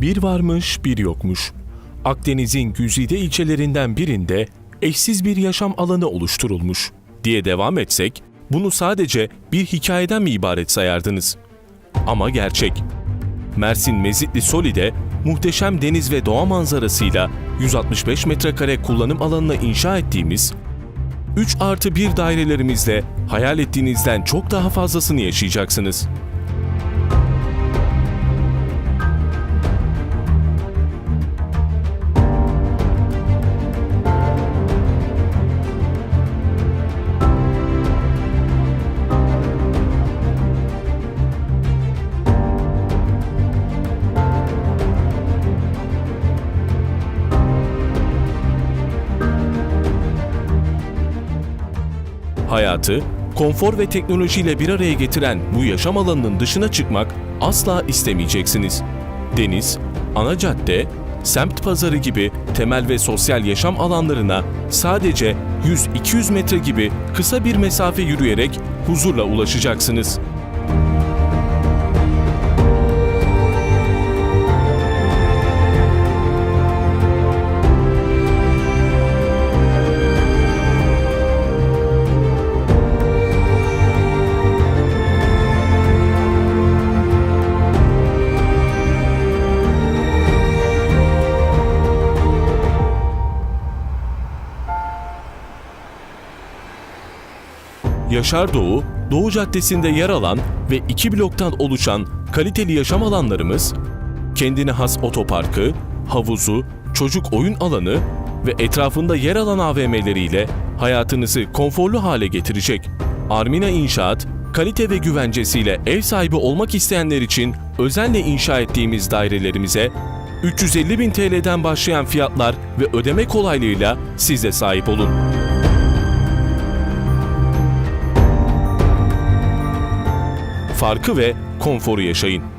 Bir varmış, bir yokmuş. Akdeniz'in güzide ilçelerinden birinde eşsiz bir yaşam alanı oluşturulmuş diye devam etsek, bunu sadece bir hikayeden mi ibaret sayardınız? Ama gerçek. Mersin Mezitli Soli'de muhteşem deniz ve doğa manzarasıyla 165 metrekare kullanım alanına inşa ettiğimiz 3 artı 1 dairelerimizle hayal ettiğinizden çok daha fazlasını yaşayacaksınız. Hayatı, konfor ve teknolojiyle bir araya getiren bu yaşam alanının dışına çıkmak asla istemeyeceksiniz. Deniz, ana cadde, semt pazarı gibi temel ve sosyal yaşam alanlarına sadece 100-200 metre gibi kısa bir mesafe yürüyerek huzurla ulaşacaksınız. Yaşar Doğu, Doğu Caddesi'nde yer alan ve iki bloktan oluşan kaliteli yaşam alanlarımız, kendine has otoparkı, havuzu, çocuk oyun alanı ve etrafında yer alan AVM'leriyle hayatınızı konforlu hale getirecek. Armina İnşaat, kalite ve güvencesiyle ev sahibi olmak isteyenler için özenle inşa ettiğimiz dairelerimize 350 bin TL'den başlayan fiyatlar ve ödeme kolaylığıyla siz de sahip olun. Farkı ve konforu yaşayın.